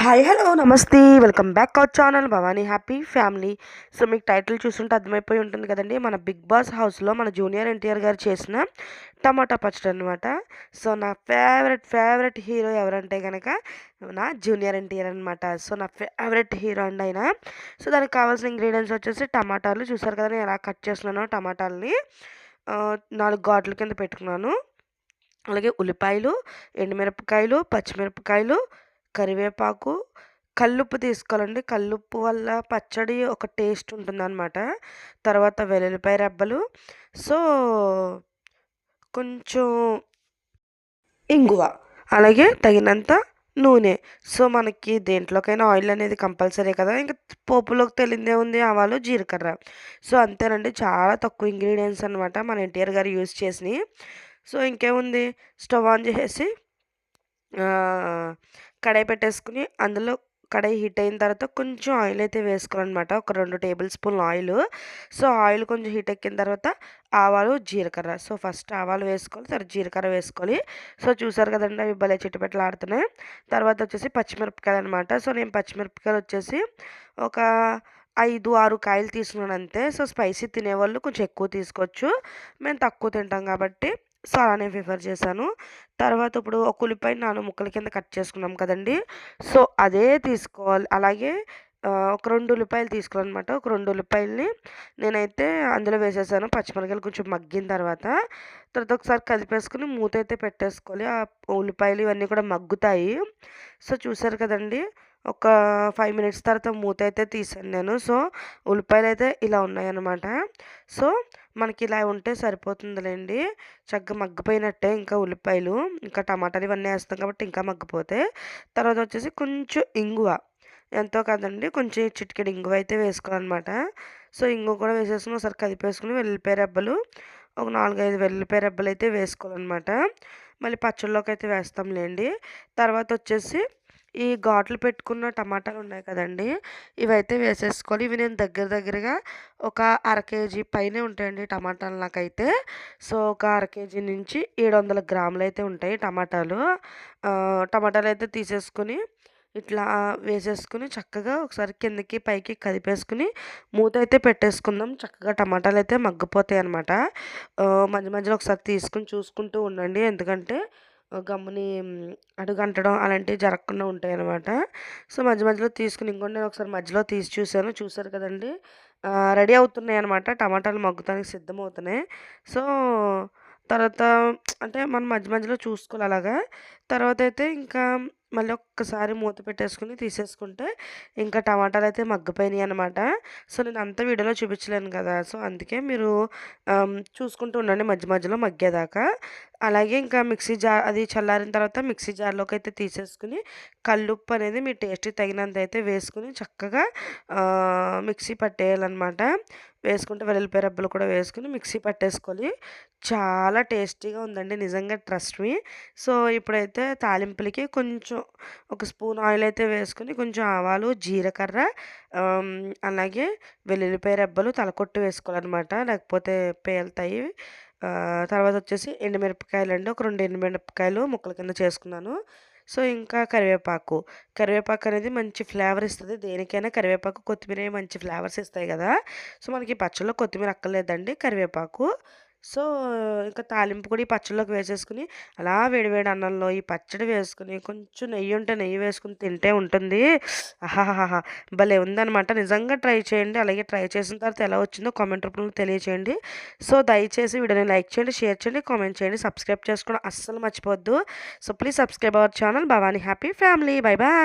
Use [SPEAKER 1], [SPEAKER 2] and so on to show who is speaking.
[SPEAKER 1] Hi hello నమస్తే. Welcome back our channel Bhavani happy family so మీకు title చూస్తుంటే అర్థమైపోయి ఉంటుంది కదండి. మన బిగ్ బాస్ హౌస్లో మన జూనియర్ ఎన్టీఆర్ గారు చేసిన టమాటా పచ్చడి అనమాట సో నా ఫేవరెట్ ఫేవరెట్ హీరో ఎవరంటే కనుక నా జూనియర్ ఎన్టీఆర్ అనమాట సో నా ఫేవరెట్ హీరో అండి ఆయన. సో దానికి కావాల్సిన ఇంగ్రీడియంట్స్ వచ్చేసి టమాటాలు. చూసారు కదా నేను ఎలా కట్ చేస్తున్నాను టమాటాలని నాలుగు గాట్ల కింద పెట్టుకున్నాను. అలాగే ఉల్లిపాయలు ఎండుమిరపకాయలు పచ్చిమిరపకాయలు కరివేపాకు కల్లుప్పు తీసుకోవాలండి. కల్లుప్పు వల్ల పచ్చడి ఒక టేస్ట్ ఉంటుందన్నమాట. తర్వాత వెల్లుల్లిపాయ రెబ్బలు. సో కొంచెం ఇంగువ అలాగే తగినంత నూనె. సో మనకి దేంట్లోకైనా ఆయిల్ అనేది కంపల్సరీ కదా. ఇంకా పోపులోకి తెలిందే ఉంది ఆవాలు జీలకర్ర. సో అంతేనండి. చాలా తక్కువ ఇంగ్రీడియంట్స్ అనమాట మన ఎన్టీఆర్ గారు యూజ్ చేసినవి సో ఇంకేముంది? స్టవ్ ఆన్ చేసేసి కడాయి పెట్టేసుకుని అందులో కడాయి హీట్ అయిన తర్వాత కొంచెం ఆయిల్ అయితే వేసుకోవాలన్నమాట. ఒక రెండు tablespoon oil. So oil కొంచెం హీట్ ఎక్కిన తర్వాత ఆవాలు జీలకర్ర. సో ఫస్ట్ ఆవాలు వేసుకోవాలి తర్వాత జీలకర్ర వేసుకోవాలి. సో చూసారు కదండి అవి భలే చిట్టుపెట్టలు ఆడుతున్నాయి తర్వాత వచ్చేసి పచ్చిమిరపకాయలు అనమాట సో నేను పచ్చిమిరపకాయలు వచ్చేసి ఒక ఐదు ఆరు కాయలు తీసుకున్నాను అంతే. సో స్పైసీ తినేవాళ్ళు కొంచెం ఎక్కువ తీసుకోవచ్చు. మేము తక్కువ తింటాం కాబట్టి సో అలానే ప్రిఫర్ చేశాను. తర్వాత ఇప్పుడు ఒక ఉల్లిపాయ నాలుగు ముక్కల కింద కట్ చేసుకున్నాం కదండి. సో అదే తీసుకోవాలి. అలాగే ఒక రెండు ఉల్లిపాయలు తీసుకోవాలన్నమాట. ఒక రెండు ఉల్లిపాయలని నేనైతే అందులో వేసేసాను. పచ్చిమిరకాయలు కొంచెం మగ్గిన తర్వాత తర్వాత ఒకసారి కలిపేసుకుని మూత అయితే పెట్టేసుకోవాలి. ఆ ఉల్లిపాయలు ఇవన్నీ కూడా మగ్గుతాయి. సో చూసారు కదండి. ఒక ఫైవ్ మినిట్స్ తర్వాత మూత అయితే తీసాను నేను. సో ఉల్లిపాయలు అయితే ఇలా ఉన్నాయన్నమాట. సో మనకి ఇలా ఉంటే సరిపోతుందిలేండి. చక్కగా మగ్గిపోయినట్టే ఇంకా ఉల్లిపాయలు ఇంకా టమాటాలు ఇవన్నీ వేస్తాం కాబట్టి ఇంకా మగ్గిపోతే తర్వాత వచ్చేసి కొంచెం ఇంగువ. ఎంతో కాదండి కొంచెం చిటికెడు ఇంగువ అయితే వేసుకోవాలన్నమాట. సో ఇంగువ కూడా వేసేసుకుని ఒకసారి కదిపేసుకుని వెల్లిపాయ రెబ్బలు ఒక నాలుగైదు వెల్లిపాయ రెబ్బలు అయితే వేసుకోవాలన్నమాట. మళ్ళీ పచ్చళ్ళలోకి అయితే వేస్తాంలేండి. తర్వాత వచ్చేసి ఈ ఘాట్లు పెట్టుకున్న టమాటాలు ఉన్నాయి కదండి ఇవైతే వేసేసుకోవాలి ఇవి నేను దగ్గర దగ్గరగా ఒక అర కేజీ పైనే ఉంటాయండి టమాటాలు నాకైతే. సో ఒక అర కేజీ నుంచి ఏడు వందల గ్రాములు అయితే ఉంటాయి టమాటాలు. టమాటాలు అయితే తీసేసుకొని ఇట్లా వేసేసుకుని చక్కగా ఒకసారి కిందకి పైకి కదిపేసుకుని మూత అయితే పెట్టేసుకుందాం. చక్కగా టమాటాలు అయితే మగ్గిపోతాయి అనమాట మధ్య మధ్యలో ఒకసారి తీసుకుని చూసుకుంటూ ఉండండి. ఎందుకంటే గమ్ముని అడుగంటడం అలాంటివి జరగకుండా ఉంటాయి అనమాట సో మధ్య మధ్యలో తీసుకుని ఇంకోటి నేను ఒకసారి మధ్యలో తీసి చూశాను. చూసారు కదండి? రెడీ అవుతున్నాయి అనమాట టమాటాలు మగ్గుతానికి సిద్ధమవుతున్నాయి. సో తర్వాత అంటే మనం మధ్య మధ్యలో చూసుకోవాలి అలాగా. తర్వాత అయితే ఇంకా మళ్ళీ ఒక్కసారి మూత పెట్టేసుకుని తీసేసుకుంటే ఇంకా టమాటాలు అయితే మగ్గిపోయినాయి అనమాట సో నేను అంత వీడియోలో చూపించలేను కదా. సో అందుకే మీరు చూసుకుంటూ ఉండండి మధ్య మధ్యలో మగ్గేదాకా. అలాగే ఇంకా మిక్సీ జార్ అది చల్లారిన తర్వాత మిక్సీ జార్లోకి అయితే తీసేసుకుని కల్లుప్పు అనేది మీ టేస్ట్ తగినంత అయితే వేసుకుని చక్కగా మిక్సీ పట్టేయాలన్నమాట. వేసుకుంటే వెల్లుల్లిపాయ రబ్బలు కూడా వేసుకుని మిక్సీ పట్టేసుకోవాలి. చాలా టేస్టీగా ఉందండి. నిజంగా ట్రస్ట్ మీ. సో ఇప్పుడైతే తాలింపులకి కొంచెం కొంచెం ఒక స్పూన్ ఆయిల్ అయితే వేసుకుని కొంచెం ఆవాలు జీలకర్ర అలాగే వెల్లుల్లిపాయ రెబ్బలు తలకొట్టు వేసుకోవాలన్నమాట. లేకపోతే పేలుతాయి. తర్వాత వచ్చేసి ఎండుమిరపకాయలు అండి ఒక రెండు ఎండుమిరపకాయలు ముక్కల కింద చేసుకున్నాను. సో ఇంకా కరివేపాకు. కరివేపాకు అనేది మంచి ఫ్లేవర్ ఇస్తుంది. దేనికైనా కరివేపాకు కొత్తిమీర మంచి ఫ్లేవర్స్ ఇస్తాయి కదా. సో మనకి పచ్చళ్ళలో కొత్తిమీర అక్కర్లేదండి. కరివేపాకు. సో ఇంకా తాలింపు కూడా ఈ పచ్చడిలోకి వేసేసుకుని అలా వేడివేడి అన్నంలో ఈ పచ్చడి వేసుకుని కొంచెం నెయ్యి ఉంటే నెయ్యి వేసుకుని తింటే ఉంటుంది. ఆహాహాహా భలే ఉందనమాట నిజంగా ట్రై చేయండి. అలాగే ట్రై చేసిన తర్వాత ఎలా వచ్చిందో కామెంట్ రూపంలో తెలియచేయండి. సో దయచేసి వీడియోని లైక్ చేయండి షేర్ చేయండి కామెంట్ చేయండి సబ్స్క్రైబ్ చేసుకోవడం అస్సలు మర్చిపోవద్దు. So please subscribe our channel. Bhavani happy family. Bye bye!